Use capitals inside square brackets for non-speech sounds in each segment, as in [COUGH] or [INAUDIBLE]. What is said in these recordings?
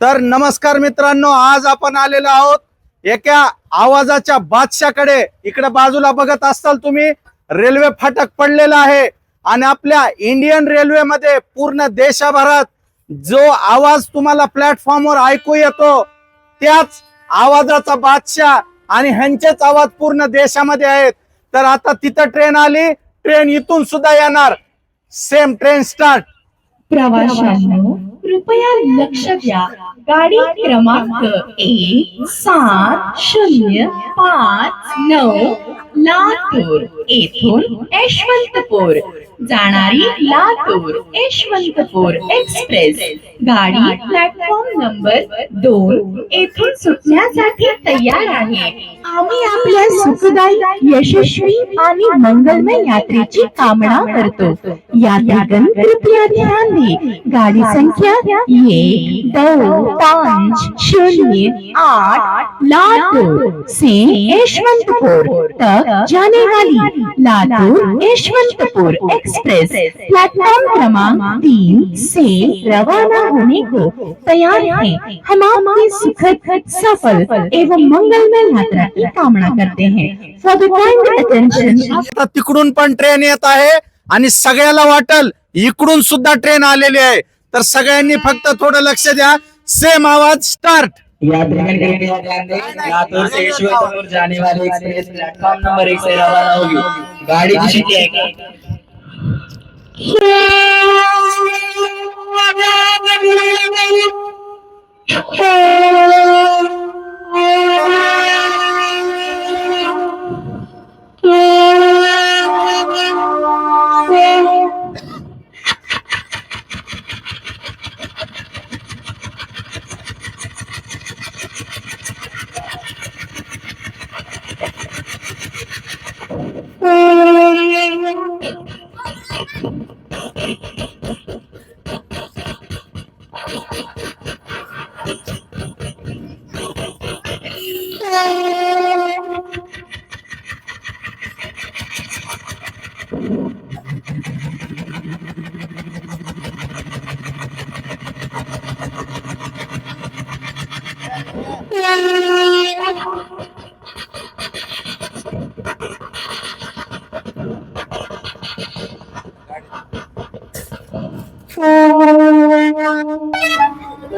तर नमस्कार मित्रांनो आज आपण आलेलो आहोत एका आवाजाच्या बादशाकडे. इकडे बाजूला बघत असाल तुम्ही रेल्वे फाटक पडलेला आहे आणि आपल्या इंडियन रेल्वेमध्ये पूर्ण देशभरात जो आवाज तुम्हाला प्लॅटफॉर्मवर ऐकू येतो त्याच आवाजाचा बादशाह आणि ह्यांचेच आवाज पूर्ण देशामध्ये आहेत. तर आता तिथं ट्रेन आली ट्रेन इथून सुद्धा येणार. सेम ट्रेन स्टार्ट प्रवाशांनो कृपया लक्ष द्या. गाडी क्रमांक एक सात शून्य पाच नऊ लातूर येथून यशवंतपूर. जाणारी लातूर यशवंतपूर एक्सप्रेस. गाडी प्लॅटफॉर्म नंबर दोन येथून सुटण्यासाठी तयार आहे. आम्ही आपल्या सुखदायी यशस्वी आणि मंगलमय यात्रेची कामना करतो. यात्रेगण कृपया ध्यान दे गाड़ी संख्या एक दोन पाच शून्य आठ लातूर से यशवंतपूर तक जाने वाली लातूर यशवंतपुर एक्सप्रेस. प्लेटफॉर्म क्रमांक तीन से रवाना होने को तैयार है। हम आपकी सुखद सफल एवं मंगलमय यात्रा की कामना करते हैं। फॉर द काइंड अटेंशन आता तिकडून पण ट्रेन येत आहे आणि सगळ्याला वाटल इकडून सुद्धा ट्रेन आलेली आहे. तर सगळ्यांनी फक्त थोडं लक्ष द्या. सेम आवाज स्टार्ट ध्यान दें लातूर से जाने वाली एक्सप्रेस प्लेटफॉर्म नंबर एक से रवाना होगी. गाड़ी की स्थिति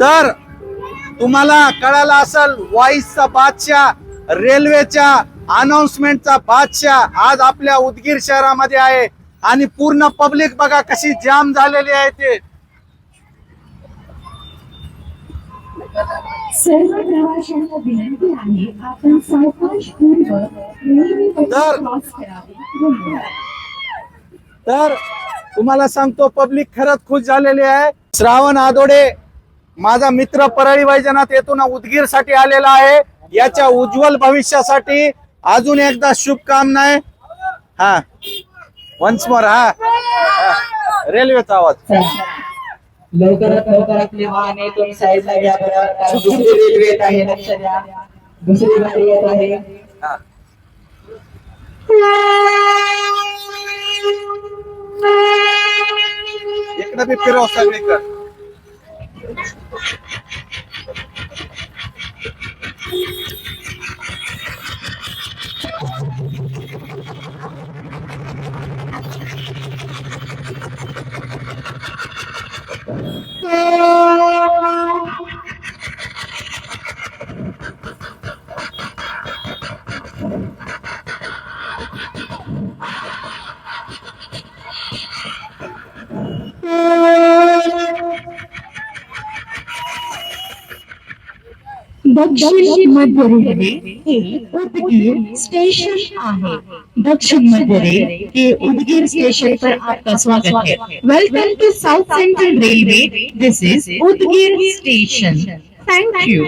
तर तुम्हाला कळालं असेल वाईसचा बादशाह रेल्वेच्या अनाउन्समेंटचा बादशाह आज आपल्या उदगीर शहरामध्ये आहे. आणि पूर्ण पब्लिक बघा कशी जाम झालेली आहे ते. सर्व प्रवाशांना विनंती आहे आपण नेहमी तर- तुम्हाला सांगतो पब्लिक खरंच खुश झालेली आहे. श्रावण आदोडे माझा मित्र परळी वैजनाथ येथून उदगीरसाठी आलेला आहे. याच्या उज्ज्वल भविष्यासाठी अजून एकदा शुभकामना आहे हा. वन्स मोर हा. रेल्वेचा आवाज. चला. लवकरात लवकर आपले वाहन येथून साईडला घ्या बरं दुसरी रेल्वे येत आहे लक्ष द्या दुसरी गाडी येत आहे हा. इकडे बी फिरव सगळीकडे No! [LAUGHS] दक्षिण मध्य रेल्वे हे उदगीर स्टेशन आहे. दक्षिण मध्य रेल के उदगीर स्टेशन पर आपका स्वागत है. Welcome to south central railway this is Udgir station. Thank you